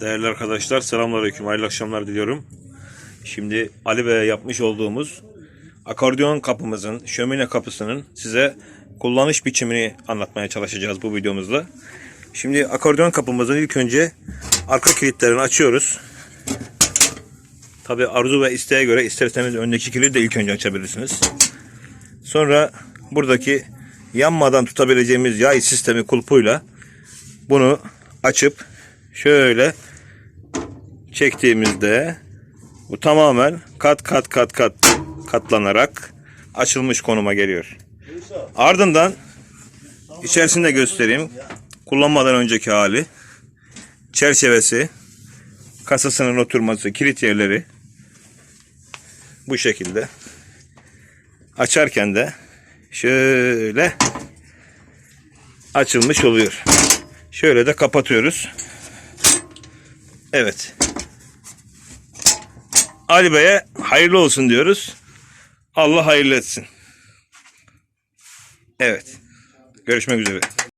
Değerli arkadaşlar selamünaleyküm. Hayırlı akşamlar diliyorum. Şimdi Ali Bey'e yapmış olduğumuz akordeon kapımızın, şömine kapısının size kullanış biçimini anlatmaya çalışacağız bu videomuzda. Şimdi akordeon kapımızın ilk önce arka kilitlerini açıyoruz. Tabi arzu ve isteğe göre isterseniz öndeki kilidi de ilk önce açabilirsiniz. Sonra buradaki yanmadan tutabileceğimiz yay sistemi kulpuyla bunu açıp şöyle çektiğimizde bu tamamen kat kat kat kat katlanarak açılmış konuma geliyor. Ardından içerisinde göstereyim. Kullanmadan önceki hali. Çerçevesi, kasasının oturması, kilit yerleri bu şekilde. Açarken de şöyle açılmış oluyor. Şöyle de kapatıyoruz. Evet. Ali Bey'e hayırlı olsun diyoruz. Allah hayırlı etsin. Evet. Görüşmek üzere.